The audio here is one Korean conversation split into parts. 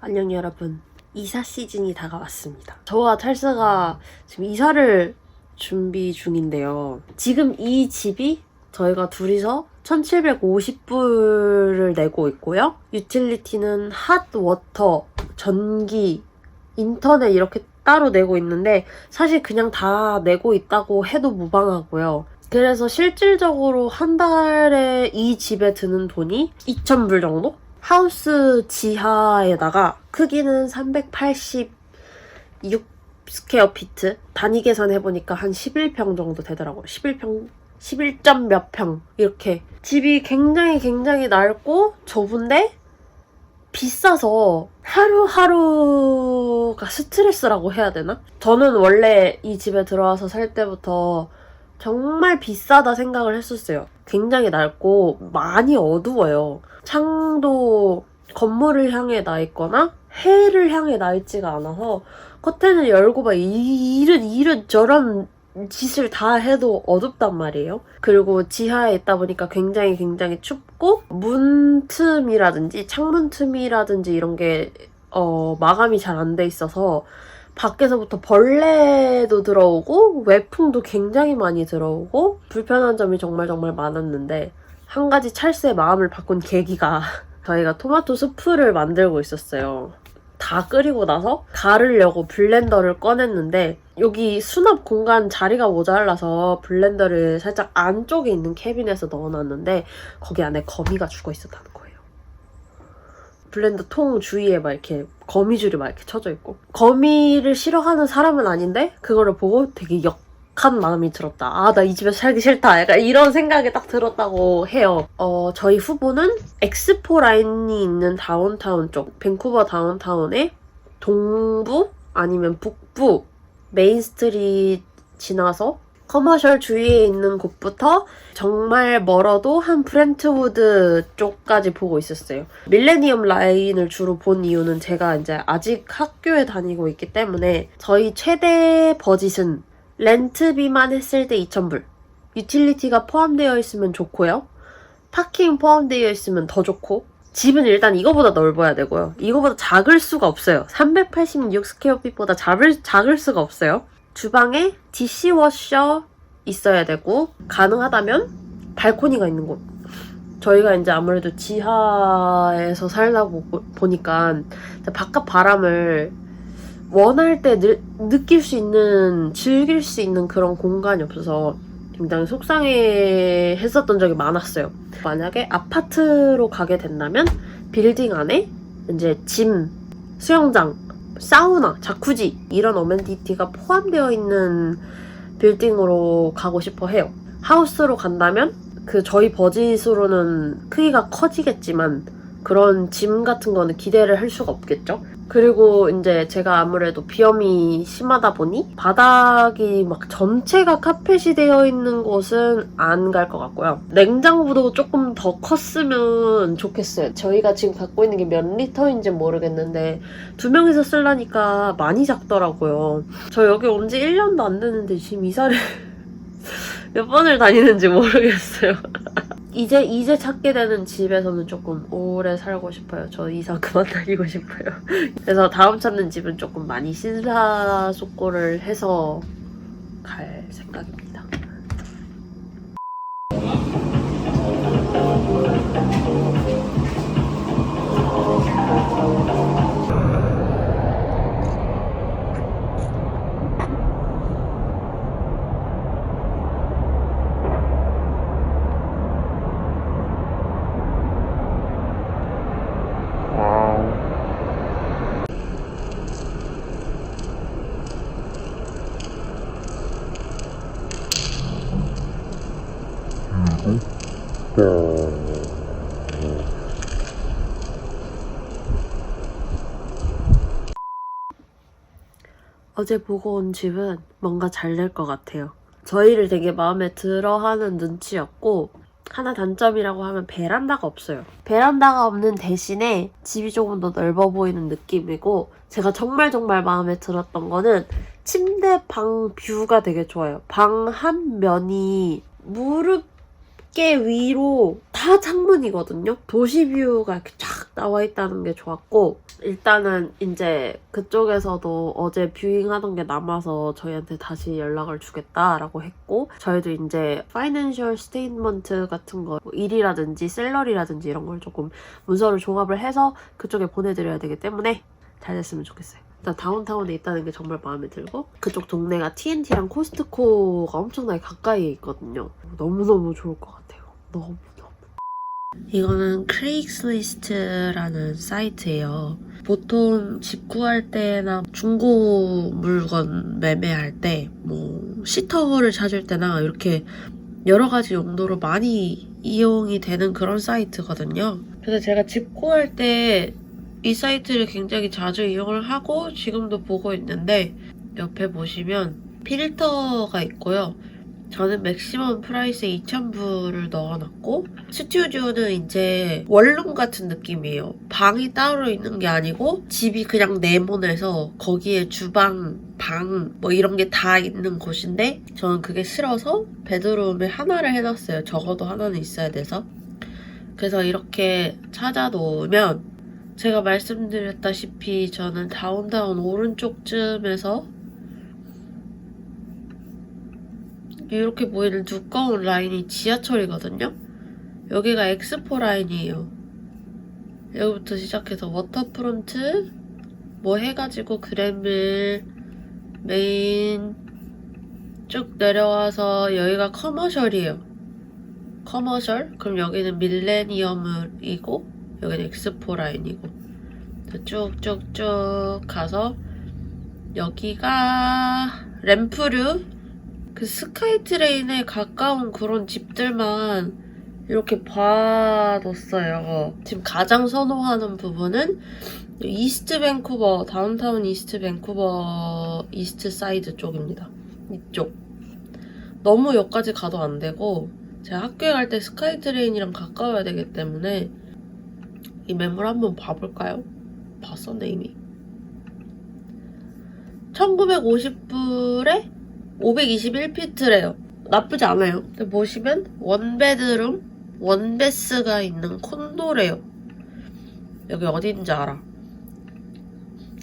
안녕 여러분. 이사 시즌이 다가왔습니다. 저와 찰스가 지금 이사를 준비 중인데요. 지금 이 집이 저희가 둘이서 1750불을 내고 있고요. 유틸리티는 핫 워터, 전기, 인터넷 이렇게 따로 내고 있는데 사실 그냥 다 내고 있다고 해도 무방하고요. 그래서 실질적으로 한 달에 이 집에 드는 돈이 2,000불 정도? 하우스 지하에다가 크기는 386 스퀘어 피트 단위 계산해보니까 한 11평 정도 되더라고요. 11평 11점 몇 평 이렇게 집이 굉장히 굉장히 넓고 좁은데 비싸서 하루하루가 스트레스라고 해야 되나? 저는 원래 이 집에 들어와서 살 때부터 정말 비싸다 생각을 했었어요. 굉장히 넓고 많이 어두워요. 창도 건물을 향해 나 있거나 해를 향해 나 있지가 않아서 커튼을 열고 막 이- 이런 이런 저런 짓을 다 해도 어둡단 말이에요. 그리고 지하에 있다 보니까 굉장히 굉장히 춥고 문 틈이라든지 창문 틈이라든지 이런 게 어, 마감이 잘 안 돼 있어서 밖에서부터 벌레도 들어오고 외풍도 굉장히 많이 들어오고 불편한 점이 정말 정말 많았는데 한 가지 찰스의 마음을 바꾼 계기가 저희가 토마토 수프를 만들고 있었어요. 다 끓이고 나서 가르려고 블렌더를 꺼냈는데 여기 수납 공간 자리가 모자라서 블렌더를 살짝 안쪽에 있는 캐빈에서 넣어놨는데 거기 안에 거미가 죽어 있었다는 거예요. 블렌더 통 주위에 막 이렇게 거미줄이 막 이렇게 쳐져 있고 거미를 싫어하는 사람은 아닌데 그거를 보고 되게 역 한 마음이 들었다. 아 나 이 집에서 살기 싫다. 약간 이런 생각이 딱 들었다고 해요. 어 저희 후보는 엑스포 라인이 있는 다운타운 쪽 밴쿠버 다운타운의 동부 아니면 북부 메인 스트리트 지나서 커머셜 주위에 있는 곳부터 정말 멀어도 한 브렌트우드 쪽까지 보고 있었어요. 밀레니엄 라인을 주로 본 이유는 제가 이제 아직 학교에 다니고 있기 때문에 저희 최대 버짓은 렌트비만 했을 때 2,000불. 유틸리티가 포함되어 있으면 좋고요. 파킹 포함되어 있으면 더 좋고. 집은 일단 이거보다 넓어야 되고요. 이거보다 작을 수가 없어요. 386 스퀘어핏보다 작을, 작을 수가 없어요. 주방에 디시워셔 있어야 되고 가능하다면 발코니가 있는 곳. 저희가 이제 아무래도 지하에서 살다 보, 보니까 바깥 바람을 원할 때 느, 느낄 수 있는 즐길 수 있는 그런 공간이 없어서 굉장히 속상해 했었던 적이 많았어요. 만약에 아파트로 가게 된다면 빌딩 안에 이제 짐, 수영장, 사우나, 자쿠지 이런 어메니티가 포함되어 있는 빌딩으로 가고 싶어 해요. 하우스로 간다면 그 저희 버짓으로는 크기가 커지겠지만 그런 짐 같은 거는 기대를 할 수가 없겠죠. 그리고 이제 제가 아무래도 비염이 심하다 보니 바닥이 막 전체가 카펫이 되어 있는 곳은 안 갈 것 같고요. 냉장고도 조금 더 컸으면 좋겠어요. 저희가 지금 갖고 있는 게 몇 리터인지 모르겠는데 두 명이서 쓰려니까 많이 작더라고요. 저 여기 온 지 1년도 안 됐는데 지금 이사를 몇 번을 다니는지 모르겠어요. 이제 이제 찾게 되는 집에서는 조금 오래 살고 싶어요. 저 이사 그만 다니고 싶어요. 그래서 다음 찾는 집은 조금 많이 신사숙고를 해서 갈 생각입니다. 어제 보고 온 집은 뭔가 잘 될 것 같아요. 저희를 되게 마음에 들어 하는 눈치였고 하나 단점이라고 하면 베란다가 없어요. 베란다가 없는 대신에 집이 조금 더 넓어 보이는 느낌이고 제가 정말 정말 마음에 들었던 거는 침대 방 뷰가 되게 좋아요. 방 한 면이 무릎 어깨 위로 다 창문이거든요. 도시 뷰가 이렇게 쫙 나와 있다는 게 좋았고 일단은 이제 그쪽에서도 어제 뷰잉 하던 게 남아서 저희한테 다시 연락을 주겠다라고 했고 저희도 이제 파이낸셜 스테이트먼트 같은 거 뭐 일이라든지 셀러리라든지 이런 걸 조금 문서를 종합을 해서 그쪽에 보내드려야 되기 때문에 잘 됐으면 좋겠어요. 일단 다운타운에 있다는 게 정말 마음에 들고 그쪽 동네가 TNT랑 코스트코가 엄청나게 가까이에 있거든요. 너무너무 좋을 것 같아요. 너무너무. 이거는 크레이슬리스트라는 사이트예요. 보통 집 구할 때나 중고 물건 매매할 때 뭐 시터를 찾을 때나 이렇게 여러 가지 용도로 많이 이용이 되는 그런 사이트거든요. 그래서 제가 집 구할 때 이 사이트를 굉장히 자주 이용을 하고 지금도 보고 있는데 옆에 보시면 필터가 있고요. 저는 맥시멈 프라이스에 2,000불을 넣어놨고 스튜디오는 이제 원룸 같은 느낌이에요. 방이 따로 있는 게 아니고 집이 그냥 네모내서 거기에 주방, 방 뭐 이런 게 다 있는 곳인데 저는 그게 싫어서 베드룸에 하나를 해놨어요. 적어도 하나는 있어야 돼서. 그래서 이렇게 찾아 놓으면 제가 말씀드렸다시피 저는 다운타운 오른쪽쯤에서 이렇게 보이는 두꺼운 라인이 지하철이거든요. 여기가 엑스포 라인이에요. 여기부터 시작해서 워터프론트 뭐 해가지고 그랜빌 메인 쭉 내려와서 여기가 커머셜이에요. 커머셜? 그럼 여기는 밀레니엄이고 여기는 엑스포 라인이고 쭉쭉쭉 가서 여기가 램프류 그 스카이트레인에 가까운 그런 집들만 이렇게 봐뒀어요. 지금 가장 선호하는 부분은 이스트 밴쿠버, 다운타운 이스트 밴쿠버 이스트 사이드 쪽입니다. 이쪽. 너무 여기까지 가도 안 되고 제가 학교에 갈 때 스카이트레인이랑 가까워야 되기 때문에 이 매물 한번 봐볼까요? 봤었네 이미. 1950불에 521피트래요. 나쁘지 않아요. 근데 보시면 원베드룸, 원베스가 있는 콘도래요. 여기 어딘지 알아.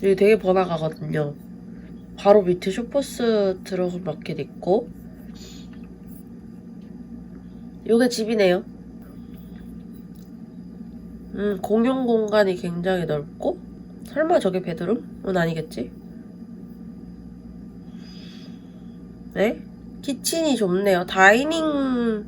여기 되게 번화가거든요. 바로 밑에 쇼퍼스 들어가 마켓 있고 요게 집이네요. 음, 공용 공간이 굉장히 넓고 설마 저게 베드룸은 아니겠지? 네? 키친이 좁네요. 다이닝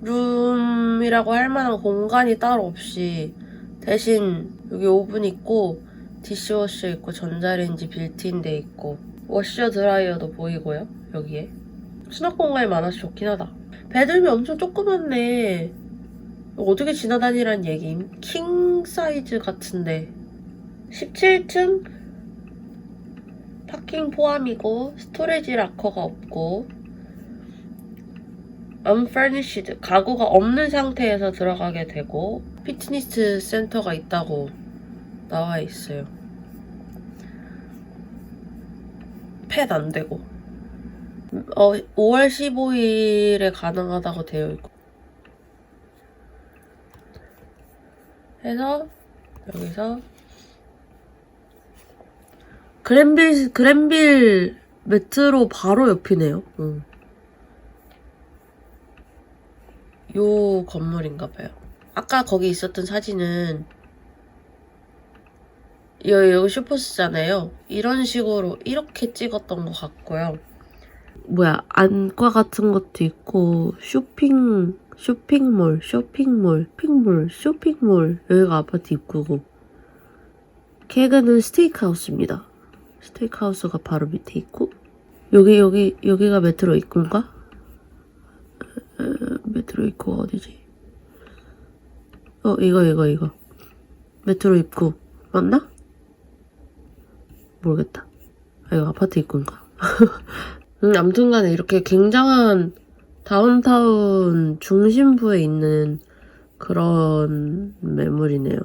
룸이라고 할 만한 공간이 따로 없이 대신 여기 오븐 있고 디시워셔 있고 전자레인지 빌트인 돼 있고 워셔 드라이어도 보이고요. 여기에 수납 공간이 많아서 좋긴 하다. 베드룸이 엄청 조그맣네. 어떻게 지나다니란 얘기임? 킹 사이즈 같은데 17층 파킹 포함이고 스토레지 락커가 없고 unfurnished 가구가 없는 상태에서 들어가게 되고 피트니스 센터가 있다고 나와 있어요. 펫 안 되고 어 5월 15일에 가능하다고 되어 있고 해서 여기서 그랜빌 그랜빌 메트로 바로 옆이네요. 응. 요 건물인가 봐요. 아까 거기 있었던 사진은 여기, 여기 슈퍼스잖아요. 이런 식으로 이렇게 찍었던 것 같고요. 뭐야 안과 같은 것도 있고 쇼핑 쇼핑몰 쇼핑몰 핑몰 쇼핑몰 여기가 아파트 입구고 개그는 스테이크하우스입니다. 스테이크하우스가 바로 밑에 있고 여기 여기 여기가 메트로 입구인가? 에, 메트로 입구가 어디지? 어 이거 이거 이거 메트로 입구 맞나? 모르겠다. 아 이거 아파트 입구인가? 음, 아무튼간에 이렇게 굉장한 다운타운 중심부에 있는 그런 매물이네요.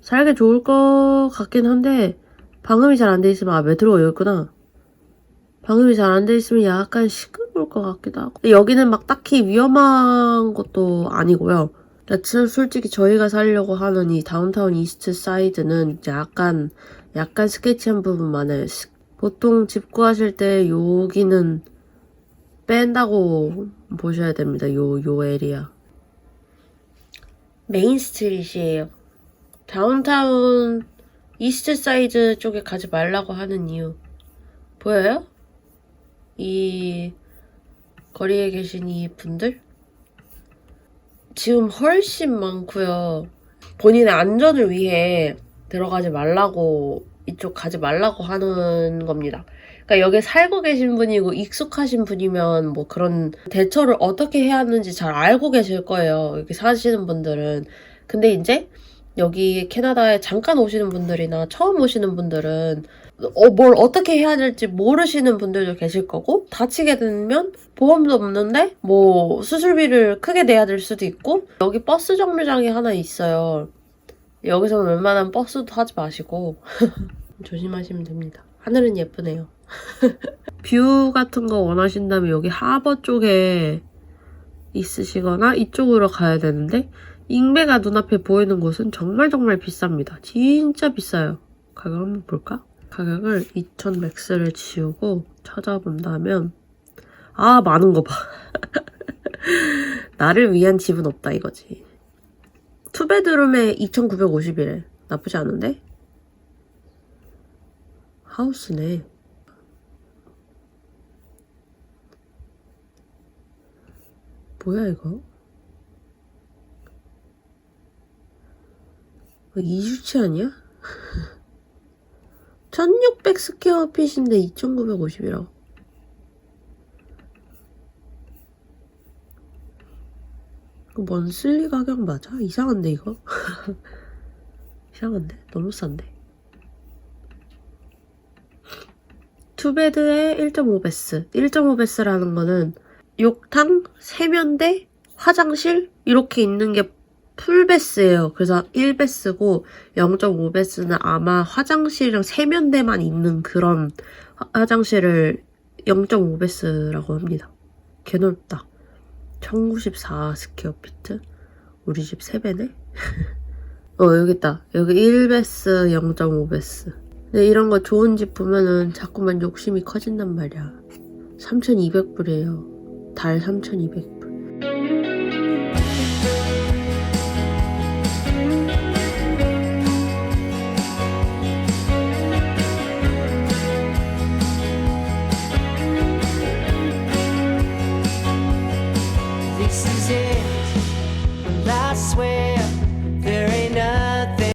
살기 좋을 것 같긴 한데 방음이 잘 안 돼 있으면 아 메트로가 여기 있구나. 방음이 잘 안 돼 있으면 약간 시끄러울 것 같기도 하고. 여기는 막 딱히 위험한 것도 아니고요. 여튼 솔직히 저희가 살려고 하는 이 다운타운 이스트 사이드는 약간 약간 스케치한 부분 많아요. 스- 보통 집 구하실 때 여기는 뺀다고 보셔야 됩니다. 요, 요 에리아. 메인 스트릿이에요. 다운타운 이스트 사이드 쪽에 가지 말라고 하는 이유. 보여요? 이 거리에 계신 이 분들? 지금 훨씬 많고요. 본인의 안전을 위해 들어가지 말라고 이쪽 가지 말라고 하는 겁니다. 그러니까 여기 살고 계신 분이고 익숙하신 분이면 뭐 그런 대처를 어떻게 해야 하는지 잘 알고 계실 거예요. 여기 사시는 분들은. 근데 이제 여기 캐나다에 잠깐 오시는 분들이나 처음 오시는 분들은 어, 뭘 어떻게 해야 될지 모르시는 분들도 계실 거고 다치게 되면 보험도 없는데 뭐 수술비를 크게 내야 될 수도 있고 여기 버스 정류장이 하나 있어요. 여기서는 웬만하면 버스도 타지 마시고 조심하시면 됩니다. 하늘은 예쁘네요. 뷰 같은 거 원하신다면 여기 하버 쪽에 있으시거나 이쪽으로 가야 되는데 잉배가 눈앞에 보이는 곳은 정말 정말 비쌉니다. 진짜 비싸요. 가격 한번 볼까? 가격을 2000 맥스를 지우고 찾아본다면 아 많은 거 봐. 나를 위한 집은 없다 이거지. 투베드룸에 2,950이래. 나쁘지 않은데? 하우스네. 뭐야 이거? 이거 이주치 아니야? 1600 스퀘어 핏인데 2950이라고. 이거 먼슬리 가격 맞아? 이상한데 이거? 이상한데? 너무 싼데? 투베드에 1.5베스. 1.5베스라는 거는 욕탕, 세면대, 화장실 이렇게 있는 게 풀베스예요. 그래서 1베스고 0.5베스는 아마 화장실이랑 세면대만 있는 그런 화- 화장실을 0.5베스라고 합니다. 개 넓다. 1094 스퀘어피트? 우리 집 3배네? 어, 여기 있다. 여기 1베스, 0.5베스. 근데 이런 거 좋은 집 보면은 자꾸만 욕심이 커진단 말이야. 3,200불이에요. 달 3,200.